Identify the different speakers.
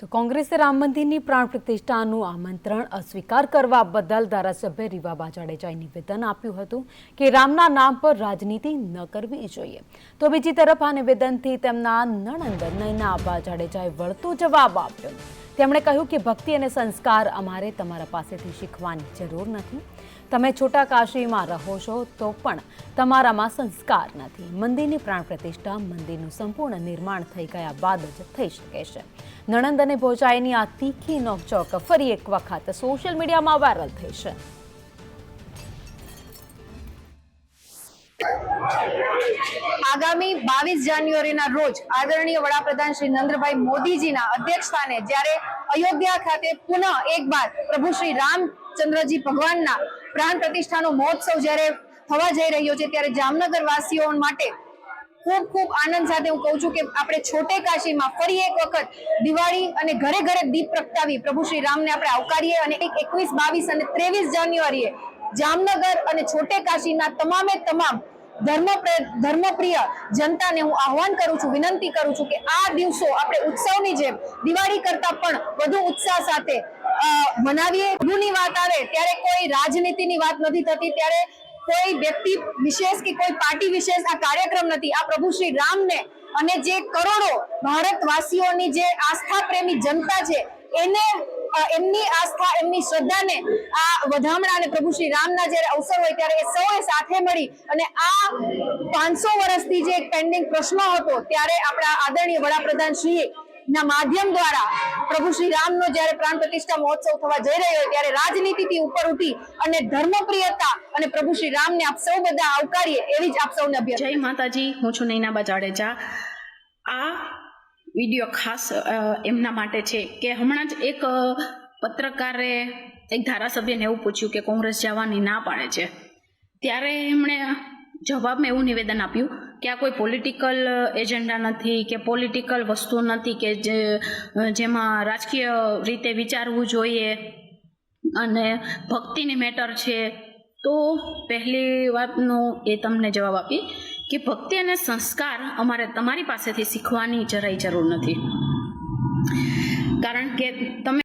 Speaker 1: તો કોંગ્રેસે રામ મંદિરની પ્રાણ પ્રતિષ્ઠાનું આમંત્રણ અસ્વીકાર કરવા બદલ ધારાસભ્ય રીવાબા જાડેજાએ નિવેદન આપ્યું હતું કે રામના નામ પર રાજનીતિ ન કરવી જોઈએ. તો બીજી તરફ આ નિવેદનથી તેમના નણંદ નયનાબા જાડેજાએ વળતો જવાબ આપ્યો. તેમણે કહ્યું કે ભક્તિ અને સંસ્કાર અમારે તમારા પાસેથી શીખવાની જરૂર નથી. તમે છોટા કાશીમાં રહો છો તો પણ તમારામાં સંસ્કાર નથી. મંદિરની પ્રાણ પ્રતિષ્ઠા મંદિરનું સંપૂર્ણ નિર્માણ થઈ ગયા બાદ જ થઈ શકે છે. નણંદ અને ભોજાઈની આ તીખી નોકચોક ફરી એક વખત સોશિયલ મીડિયામાં વાયરલ થઈ છે.
Speaker 2: આગામી બાવીસ જાન્યુઆરીના રોજ આદરણીય વડાપ્રધાન શ્રી નરેન્દ્રભાઈ મોદીજીના અધ્યક્ષસ્થાને જ્યારે અયોધ્યા ખાતે પુનઃ એકવાર પ્રભુ શ્રી રામચંદ્રજી ભગવાનના પ્રાણ પ્રતિષ્ઠાનો મહોત્સવ જ્યારે થવા જઈ રહ્યો છે, ત્યારે જામનગર વાસીઓ માટે ખૂબ ખૂબ આનંદ સાથે હું કહું છું કે આપણે છોટે કાશીમાં ફરી એક વખત દિવાળી અને ઘરે ઘરે દીપ પ્રગટાવી પ્રભુ શ્રી રામને આપણે આવકારીએ અને એક એકવીસ, બાવીસ અને ત્રેવીસ જાન્યુઆરીએ જામનગર અને છોટે કાશીના તમામે તમામ ધર્મ ધર્મપ્રિય જનતાને હું આહવાન કરું છું, વિનંતી કરું છું કે આ દિવસો આપણે ઉત્સવની જેમ દિવાળી કરતા પણ વધુ ઉત્સાહ સાથે મનાવીએ. ગુની વાત આવે, ત્યારે કોઈ રાજનીતિની વાત નથી થતી, ત્યારે કોઈ વ્યક્તિ વિશેષ કે કોઈ પાર્ટી વિશેષ આ કાર્યક્રમ નથી. આ પ્રભુ શ્રી રામને અને જે કરોડો ભારતવાસીઓની જે આસ્થા પ્રેમી જનતા છે, એને એમની આસ્થા, એમની શ્રદ્ધાને આ વધામણા અને પ્રભુ શ્રી રામના જ્યારે અવસર હોય, ત્યારે એ સૌએ સાથે મળી અને આ પાંચસો વર્ષથી જે પેન્ડિંગ પ્રશ્ન હતો, ત્યારે આપણા આદરણીય વડાપ્રધાન શ્રીએ ના માધ્યમ દ્વારા પ્રભુ શ્રી રામનો જ્યારે પ્રાણ પ્રતિષ્ઠા મહોત્સવ થવા જઈ રહ્યો હોય ત્યારે રાજનીતિથી ઉપર ઉઠી અને ધર્મપ્રિયતા અને પ્રભુ શ્રી રામને આપ સૌ બધા આવકારીએ એવી જ આપ સૌને અભ્યર્થના
Speaker 3: જય માતાજી, હું છું નૈનાબા જાડેજા આ વીડિયો ખાસ એમના માટે છે કે હમણાં જ એક પત્રકારે એક ધારાસભ્યને એવું પૂછ્યું કે કોંગ્રેસ જવાની ના પાડે છે. ત્યારે એમણે જવાબમાં એવું નિવેદન આપ્યું કે આ કોઈ પોલિટિકલ એજન્ડા નથી, કે પોલિટિકલ વસ્તુ નથી, કે જે, જેમાં રાજકીય રીતે વિચારવું જોઈએ અને ભક્તિની મેટર છે. તો પહેલી વાતનો એ તમને જવાબ આપી કે ભક્તિ અને સંસ્કાર અમારે તમારી પાસેથી શીખવાની જરાય જરૂર નથી. કારણ કે તમે